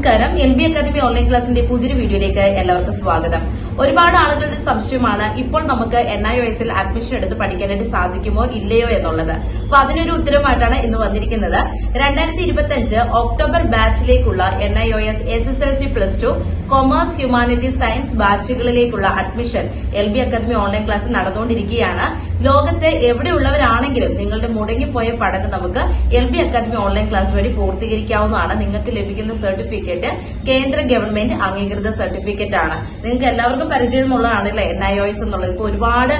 നമസ്കാരം. L B academy online ക്ലാസിന്റെ പുതിയൊരു വീഡിയോയിലേക്ക് എല്ലാവർക്കും സ്വാഗതം. ഒരുപാട് ആളുകളുടെ സംശയമാണ് ഇപ്പോൾ നമുക്ക് എൻ ഐ ഒ എസിൽ അഡ്മിഷൻ എടുത്ത് പഠിക്കാനായിട്ട് സാധിക്കുമോ ഇല്ലയോ എന്നുള്ളത്. അപ്പൊ അതിനൊരു ഉത്തരവായിട്ടാണ് ഇന്ന് വന്നിരിക്കുന്നത്. രണ്ടായിരത്തി ഇരുപത്തി അഞ്ച് October ബാച്ചിലേക്കുള്ള N I O S S S L C plus two commerce humanity science ബാച്ചുകളിലേക്കുള്ള admission L B academy online class നടന്നുകൊണ്ടിരിക്കുകയാണ്. ലോകത്തെ എവിടെയുള്ളവരാണെങ്കിലും നിങ്ങളുടെ മുടങ്ങിപ്പോയ പഠനം നമുക്ക് L B academy online class വഴി പൂർത്തീകരിക്കാവുന്നതാണ്. നിങ്ങൾക്ക് ലഭിക്കുന്ന സർട്ടിഫിക്കറ്റ് കേന്ദ്ര ഗവൺമെന്റ് അംഗീകൃത സർട്ടിഫിക്കറ്റ് ആണ്. നിങ്ങൾക്ക് എല്ലാവർക്കും പരിചയമുള്ളതാണല്ലേ? എൻ ഐ ഒസ് എന്നുള്ളത്. ഇപ്പൊ ഒരുപാട്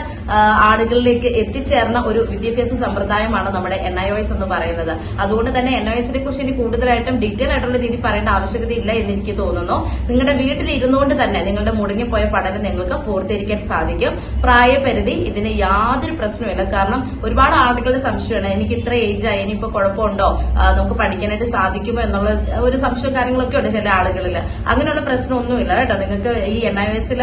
ആളുകളിലേക്ക് എത്തിച്ചേർന്ന ഒരു വിദ്യാഭ്യാസ സമ്പ്രദായമാണ് നമ്മുടെ എൻ ഐ ഒസ് എന്ന് പറയുന്നത്. അതുകൊണ്ട് തന്നെ എൻ ഐ എസിനെ കുറിച്ച് ഇനി കൂടുതലായിട്ടും ഡീറ്റെയിൽ ആയിട്ടുള്ള രീതി പറയേണ്ട ആവശ്യകതയില്ല എന്ന് എനിക്ക് തോന്നുന്നു. നിങ്ങളുടെ വീട്ടിലിരുന്നുകൊണ്ട് തന്നെ നിങ്ങളുടെ മുടങ്ങിപ്പോയ പഠനം നിങ്ങൾക്ക് പൂർത്തീകരിക്കാൻ സാധിക്കും. പ്രായപരിധി ഇതിന് യാതൊരു പ്രശ്നവുമില്ല. കാരണം ഒരുപാട് ആളുകളുടെ സംശയമാണ്. എനിക്ക് ഇത്ര ഏജ് ആയി ഇനിയിപ്പോ കുഴപ്പമുണ്ടോ? നമുക്ക് പഠിക്കാനായിട്ട് സാധിക്കുമോ എന്നുള്ള ഒരു സംശയം കാര്യങ്ങളൊക്കെ ഉണ്ട് ചില ആളുകളിൽ അങ്ങനെയുള്ള പ്രശ്നമൊന്നുമില്ല കേട്ടോ. നിങ്ങൾക്ക് ഈ എൻ ഐ എസിൽ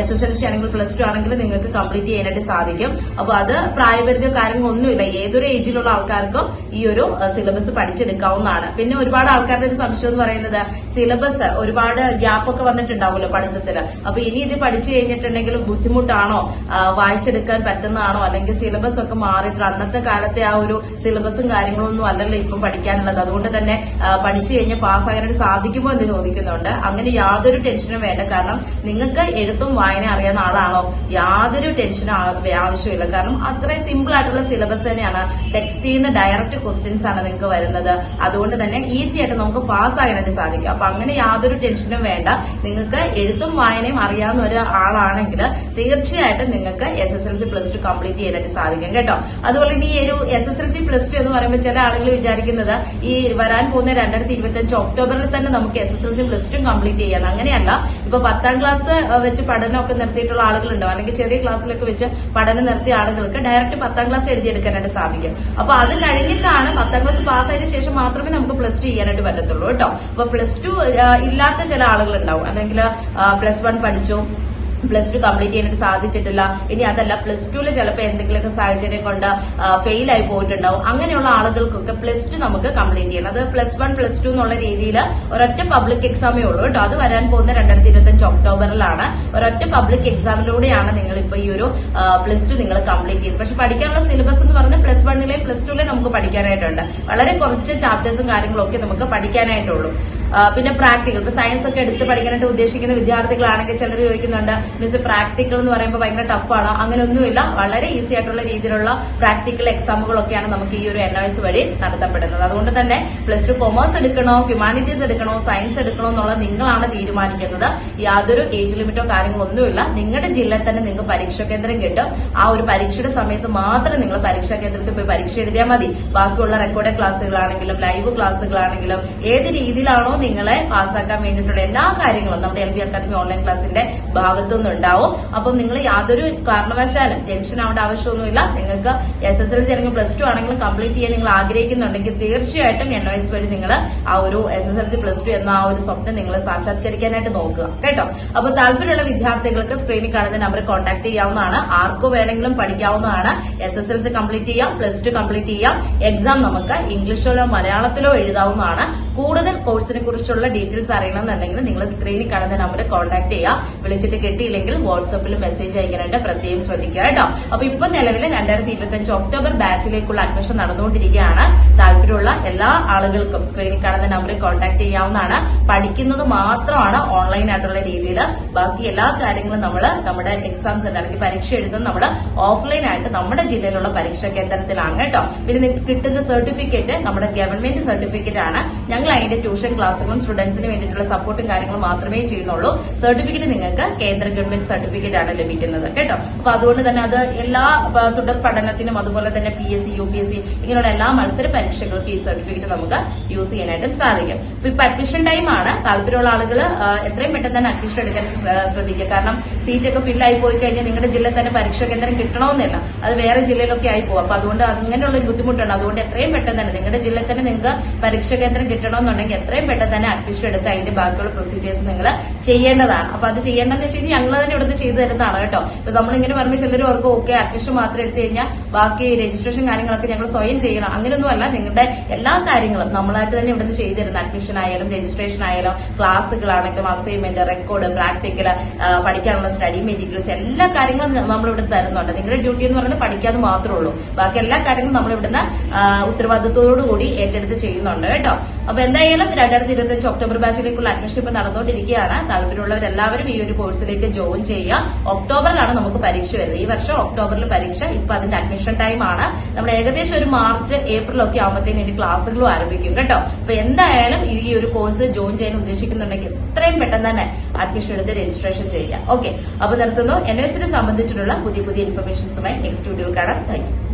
എസ് എസ് എൽ സി ആണെങ്കിൽ പ്ലസ് ടു ആണെങ്കിലും നിങ്ങൾക്ക് കംപ്ലീറ്റ് ചെയ്യാനായിട്ട് സാധിക്കും. അപ്പൊ അത് പ്രായപരിധി കാര്യങ്ങളൊന്നുമില്ല. ഏതൊരു ഏജിലുള്ള ആൾക്കാർക്കും ഈ ഒരു സിലബസ് പഠിച്ചെടുക്കാവുന്നതാണ്. പിന്നെ ഒരുപാട് ആൾക്കാരുടെ ഒരു സംശയം എന്ന് പറയുന്നത് സിലബസ് ഒരുപാട് ഗ്യാപ്പ് ഒക്കെ വന്നിട്ടുണ്ടാവുമല്ലോ പഠിത്തത്തിൽ അപ്പൊ ഇനി ഇത് പഠിച്ചു കഴിഞ്ഞിട്ടുണ്ടെങ്കിൽ ബുദ്ധിമുട്ടാണോ? വായിച്ചെടുക്കാൻ പറ്റുന്നതാണോ? അല്ലെങ്കിൽ സിലബസ് ഒക്കെ മാറിയിട്ട് അന്നത്തെ കാലത്തെ ആ ഒരു സിലബസും കാര്യങ്ങളും ഒന്നും അല്ലല്ലോ ഇപ്പം പഠിക്കാനുള്ളത്. അതുകൊണ്ട് തന്നെ പഠിച്ചു കഴിഞ്ഞാൽ പാസ്സാകാനായിട്ട് സാധിക്കുമോ എന്ന് ചോദിക്കുന്നുണ്ട്. അങ്ങനെ യാതൊരു ടെൻഷനും വേണ്ട. കാരണം നിങ്ങൾക്ക് എഴുത്തും വായന അറിയാവുന്ന ആളാണോ? യാതൊരു ടെൻഷനും ആവശ്യമില്ല കാരണം അത്രയും സിമ്പിൾ ആയിട്ടുള്ള സിലബസ് തന്നെയാണ് ടെക്സ്റ്റിൽ നിന്ന് ഡയറക്റ്റ് ക്വസ്റ്റ്യൻസ് ആണ് നിങ്ങൾക്ക് വരുന്നത്. അതുകൊണ്ട് തന്നെ ഈസി ആയിട്ട് നമുക്ക് പാസ് ആകാനായിട്ട് സാധിക്കും. അപ്പൊ അങ്ങനെ യാതൊരു ടെൻഷനും വേണ്ട. നിങ്ങൾക്ക് എഴുത്തും വായനയും അറിയാവുന്ന ഒരു ആളാണെങ്കിൽ തീർച്ചയായിട്ടും നിങ്ങൾക്ക് S S L C plus two complete ചെയ്യാനായിട്ട് സാധിക്കും കേട്ടോ. അതുപോലെ ഈ ഒരു S S L C plus two എന്ന് പറയുമ്പോൾ ചില ആളുകൾ വിചാരിക്കുന്നത് ഈ വരാൻ പോകുന്ന രണ്ടായിരത്തി ഇരുപത്തി അഞ്ച് ഒക്ടോബറിൽ തന്നെ നമുക്ക് S S L C plus two complete ചെയ്യാം. അങ്ങനെയല്ല. ഇപ്പൊ പത്താം ക്ലാസ് വെച്ച് പഠനമൊക്കെ നിർത്തിയിട്ടുള്ള ആളുകളുണ്ടോ. അല്ലെങ്കിൽ ചെറിയ ക്ലാസ്സിലൊക്കെ വെച്ച് പഠനം നിർത്തിയ ആളുകൾക്ക് ഡയറക്റ്റ് പത്താം ക്ലാസ് എഴുതിയെടുക്കാനായിട്ട് സാധിക്കും. അപ്പൊ അത് കഴിഞ്ഞിട്ടാണ് പത്താം ക്ലാസ് പാസ്സായതിനു ശേഷം മാത്രമേ നമുക്ക് പ്ലസ് ടു ചെയ്യാനായിട്ട് പറ്റത്തുള്ളൂ കേട്ടോ. അപ്പൊ പ്ലസ് ടു ഇല്ലാത്ത ചില ആളുകളുണ്ടാവും. അല്ലെങ്കിൽ പ്ലസ് വൺ പഠിച്ചു പ്ലസ് ടു കംപ്ലീറ്റ് ചെയ്യാനായിട്ട് സാധിച്ചിട്ടില്ല. ഇനി അതല്ല പ്ലസ് ടുവിൽ ചിലപ്പോൾ എന്തെങ്കിലുമൊക്കെ സാഹചര്യം കൊണ്ട് ഫെയിൽ ആയി പോയിട്ടുണ്ടാവും. അങ്ങനെയുള്ള ആളുകൾക്കൊക്കെ പ്ലസ് ടു നമുക്ക് കംപ്ലീറ്റ് ചെയ്യണം അത് പ്ലസ് വൺ പ്ലസ് ടു എന്നുള്ള രീതിയിൽ ഒരൊറ്റ പബ്ലിക് എക്സാമേ ഉള്ളൂ കേട്ടോ. അത് വരാൻ പോകുന്ന രണ്ടായിരത്തി ഇരുപത്തഞ്ച് ഒക്ടോബറിലാണ്. ഒരൊറ്റ പബ്ലിക് എക്സാമിലൂടെയാണ് നിങ്ങൾ ഇപ്പൊ ഈ ഒരു പ്ലസ് ടു നിങ്ങൾ കംപ്ലീറ്റ് ചെയ്യുന്നത്. പക്ഷെ പഠിക്കാനുള്ള സിലബസ് എന്ന് പറഞ്ഞാൽ പ്ലസ് വണ്ണിലെയും പ്ലസ് ടുവിലെയും നമുക്ക് പഠിക്കാനായിട്ടുണ്ട്. വളരെ കുറച്ച് ചാപ്റ്റേഴ്സും കാര്യങ്ങളൊക്കെ നമുക്ക് പഠിക്കാനായിട്ടുള്ളൂ. പിന്നെ പ്രാക്ടിക്കൽ. ഇപ്പൊ സയൻസ് ഒക്കെ എടുത്ത് പഠിക്കാനായിട്ട് ഉദ്ദേശിക്കുന്ന വിദ്യാർത്ഥികളാണെങ്കിൽ ചിലർ ചോദിക്കുന്നുണ്ട് മീൻസ് പ്രാക്ടിക്കൽ എന്ന് പറയുമ്പോൾ ഭയങ്കര ടഫാണോ അങ്ങനെയൊന്നുമില്ല വളരെ ഈസി ആയിട്ടുള്ള രീതിയിലുള്ള പ്രാക്ടിക്കൽ എക്സാമുകളൊക്കെയാണ് നമുക്ക് ഈ ഒരു എൻ എസ് വഴി നടത്തപ്പെടുന്നത്. അതുകൊണ്ട് തന്നെ പ്ലസ് ടു കൊമേഴ്സ് എടുക്കണോ ഹ്യൂമാനിറ്റീസ് എടുക്കണോ സയൻസ് എടുക്കണോ എന്നുള്ളത് നിങ്ങളാണ് തീരുമാനിക്കുന്നത്. യാതൊരു ഏജ് ലിമിറ്റോ കാര്യങ്ങളോ ഒന്നുമില്ല. നിങ്ങളുടെ ജില്ലയിൽ തന്നെ നിങ്ങൾക്ക് പരീക്ഷാ കേന്ദ്രം കിട്ടും. ആ ഒരു പരീക്ഷയുടെ സമയത്ത് മാത്രം നിങ്ങൾ പരീക്ഷാ കേന്ദ്രത്തിൽ പോയി പരീക്ഷ എഴുതിയാൽ മതി. ബാക്കിയുള്ള റെക്കോർഡ് ക്ലാസ്സുകളാണെങ്കിലും ലൈവ് ക്ലാസ്സുകളാണെങ്കിലും ഏത് രീതിയിലാണോ നിങ്ങളെ പാസ്സാക്കാൻ വേണ്ടിയിട്ടുള്ള എല്ലാ കാര്യങ്ങളും നമ്മുടെ എൽ ബി അക്കാദമി ഓൺലൈൻ ക്ലാസിന്റെ ഭാഗത്തു നിന്നുണ്ടാവും അപ്പം നിങ്ങൾ യാതൊരു കാരണവശാലും ടെൻഷൻ ആവേണ്ട ആവശ്യമൊന്നുമില്ല. നിങ്ങൾക്ക് എസ് എസ് എൽ സി അല്ലെങ്കിൽ പ്ലസ് ടു ആണെങ്കിലും കംപ്ലീറ്റ് ചെയ്യാൻ നിങ്ങൾ ആഗ്രഹിക്കുന്നുണ്ടെങ്കിൽ തീർച്ചയായിട്ടും എൻ വൈസ് വഴി നിങ്ങൾ ആ ഒരു S S L C plus two എന്ന ആ ഒരു സ്വപ്നം നിങ്ങൾ സാക്ഷാത്കരിക്കാനായിട്ട് നോക്കുക. കേട്ടോ? അപ്പൊ താല്പര്യമുള്ള വിദ്യാർത്ഥികൾക്ക് സ്ക്രീനിൽ കാണുന്ന നമ്പർ കോൺടാക്ട് ചെയ്യാവുന്നതാണ്. ആർക്കു വേണമെങ്കിലും പഠിക്കാവുന്നതാണ്. S S L C complete ചെയ്യാം പ്ലസ് ടു കംപ്ലീറ്റ് ചെയ്യാം. എക്സാം നമുക്ക് ഇംഗ്ലീഷിലോ മലയാളത്തിലോ എഴുതാവുന്നതാണ്. കൂടുതൽ കോഴ്സിനെ കുറിച്ചുള്ള ഡീറ്റെയിൽസ് അറിയണമെന്നുണ്ടെങ്കിൽ നിങ്ങൾ സ്ക്രീനിൽ കാണുന്ന നമ്പർ കോൺടാക്ട് ചെയ്യുക. വിളിച്ചിട്ട് കിട്ടിയില്ലെങ്കിൽ വാട്സപ്പിൽ മെസ്സേജ് അയക്കാനായിട്ട് പ്രത്യേകം ശ്രദ്ധിക്കുക കേട്ടോ. അപ്പൊ ഇപ്പൊ നിലവിൽ രണ്ടായിരത്തി ഇരുപത്തി അഞ്ച് ഒക്ടോബർ ബാച്ചിലേക്കുള്ള അഡ്മിഷൻ നടന്നുകൊണ്ടിരിക്കുകയാണ്. താല്പര്യമുള്ള എല്ലാ ആളുകൾക്കും സ്ക്രീനിൽ കാണുന്ന നമ്പറിൽ കോൺടാക്ട് ചെയ്യാവുന്നതാണ്. പഠിക്കുന്നത് മാത്രമാണ് ഓൺലൈൻ ആയിട്ടുള്ള രീതിയിൽ ബാക്കി എല്ലാ കാര്യങ്ങളും നമ്മൾ നമ്മുടെ എക്സാംസ് അല്ലെങ്കിൽ പരീക്ഷ എഴുതുന്നത് നമ്മൾ ഓഫ്ലൈൻ ആയിട്ട് നമ്മുടെ ജില്ലയിലുള്ള പരീക്ഷാ കേന്ദ്രത്തിലാണ് കേട്ടോ. പിന്നെ നിങ്ങൾക്ക് കിട്ടുന്ന സർട്ടിഫിക്കറ്റ് നമ്മുടെ ഗവൺമെന്റ് സർട്ടിഫിക്കറ്റ് ആണ്. ഞങ്ങൾ അതിന്റെ ട്യൂഷൻ ക്ലാസ്സുകളും സ്റ്റുഡൻസിന് വേണ്ടിയിട്ടുള്ള സപ്പോർട്ടും കാര്യങ്ങളും മാത്രമേ ചെയ്യുന്നുള്ളൂ. സർട്ടിഫിക്കറ്റ് നിങ്ങൾക്ക് കേന്ദ്ര ഗവൺമെന്റ് സർട്ടിഫിക്കറ്റ് ആണ് ലഭിക്കുന്നത്. കേട്ടോ? അപ്പൊ അതുകൊണ്ട് തന്നെ അത് എല്ലാ തുടർ പഠനത്തിനും അതുപോലെ തന്നെ P S C U P S C ഇങ്ങനെയുള്ള എല്ലാ മത്സര പരീക്ഷകൾക്കും ഈ സർട്ടിഫിക്കറ്റ് നമുക്ക് യൂസ് ചെയ്യാനായിട്ടും സാധിക്കും. ഇപ്പൊ അഡ്മിഷൻ ടൈം ആണ്. താല്പര്യമുള്ള ആളുകൾ എത്രയും പെട്ടെന്ന് തന്നെ അഡ്മിഷൻ എടുക്കാൻ ശ്രദ്ധിക്കുക. കാരണം സീറ്റ് ഒക്കെ ഫിൽ ആയി പോയി കഴിഞ്ഞാൽ നിങ്ങളുടെ ജില്ലയിൽ തന്നെ പരീക്ഷാ കേന്ദ്രം കിട്ടണമെന്നില്ല. അത് വേറെ ജില്ലയിലൊക്കെ ആയി പോകും അപ്പൊ അതുകൊണ്ട് അങ്ങനെയുള്ള ഒരു ബുദ്ധിമുട്ടുണ്ട് അതുകൊണ്ട് എത്രയും പെട്ടെന്ന് തന്നെ നിങ്ങളുടെ ജില്ലയിൽ തന്നെ നിങ്ങൾക്ക് പരീക്ഷാ കേന്ദ്രം കിട്ടണമെന്നുണ്ടെങ്കിൽ എത്രയും പെട്ടെന്ന് തന്നെ അഡ്മിഷൻ എടുത്ത് അതിന്റെ ബാക്കിയുള്ള പ്രൊസീജിയേഴ്സ് നിങ്ങൾ ചെയ്യേണ്ടതാണ്. അപ്പൊ അത് ചെയ്യേണ്ടതെന്ന് വെച്ച് കഴിഞ്ഞാൽ ഞങ്ങൾ തന്നെ ഇവിടുന്ന് ചെയ്തു തരുന്നതാണ് കേട്ടോ. ഇപ്പൊ നമ്മളിങ്ങനെ പറഞ്ഞ ചിലർ അവർക്ക് ഓക്കെ അഡ്മിഷൻ മാത്രം എടുത്തു കഴിഞ്ഞാൽ ബാക്കി രജിസ്ട്രേഷൻ കാര്യങ്ങളൊക്കെ ഞങ്ങൾ സ്വയം ചെയ്യണം. അങ്ങനെയൊന്നുമല്ല നിങ്ങളുടെ എല്ലാ കാര്യങ്ങളും നമ്മളായിട്ട് തന്നെ ഇവിടുന്ന് ചെയ്തു തരുന്ന അഡ്മിഷൻ ആയാലും രജിസ്ട്രേഷൻ ആയാലും ക്ലാസ്സുകളാണെങ്കിലും അസൈൻമെന്റ് റെക്കോർഡ് പ്രാക്ടിക്കൽ പഠിക്കാനുള്ള സ്റ്റഡി മെറ്റീരിയൽസ് എല്ലാ കാര്യങ്ങളും നമ്മൾ ഇവിടെ തരുന്നുണ്ട്. നിങ്ങളുടെ ഡ്യൂട്ടി എന്ന് പറയുന്നത് പഠിക്കാതെ മാത്രമേ ഉള്ളൂ. ബാക്കി എല്ലാ കാര്യങ്ങളും നമ്മൾ ഇവിടുന്ന് ആ, ഉത്തരവാദിത്തത്തോടു കൂടി ഏറ്റെടുത്ത് ചെയ്യുന്നുണ്ട് കേട്ടോ. അപ്പൊ എന്തായാലും രണ്ടായിരത്തി ഇരുപത്തി അഞ്ച് ഒക്ടോബർ ബാച്ചിലേക്കുള്ള അഡ്മിഷൻ ഇപ്പൊ നടന്നുകൊണ്ടിരിക്കുകയാണ്. താല്പര്യമുള്ളവരെല്ലാവരും ഈ ഒരു കോഴ്സിലേക്ക് ജോയിൻ ചെയ്യുക. ഒക്ടോബറിലാണ് നമുക്ക് പരീക്ഷ വരുന്നത്. ഈ വർഷം ഒക്ടോബറിൽ പരീക്ഷ ഇപ്പൊ അതിന്റെ അഡ്മിഷൻ ടൈം ആണ്. നമ്മൾ ഏകദേശം ഒരു മാർച്ച് ഏപ്രിൽ ഒക്കെ ആകുമ്പോഴത്തേന് ഇനി ക്ലാസ്സുകളും ആരംഭിക്കും കേട്ടോ. അപ്പൊ എന്തായാലും ഈ ഒരു കോഴ്സ് ജോയിൻ ചെയ്യാൻ ഉദ്ദേശിക്കുന്നുണ്ടെങ്കിൽ എത്രയും പെട്ടെന്ന് തന്നെ അഡ്മിഷൻ എടുത്ത് രജിസ്ട്രേഷൻ ചെയ്യുക. ഓക്കെ അപ്പൊ നിർത്തുന്നു. എൻ സംബന്ധിച്ചിട്ടുള്ള പുതിയ പുതിയ ഇൻഫർമേഷൻസുമായി നെക്സ്റ്റ് വീഡിയോയിൽ കാണാം. താങ്ക്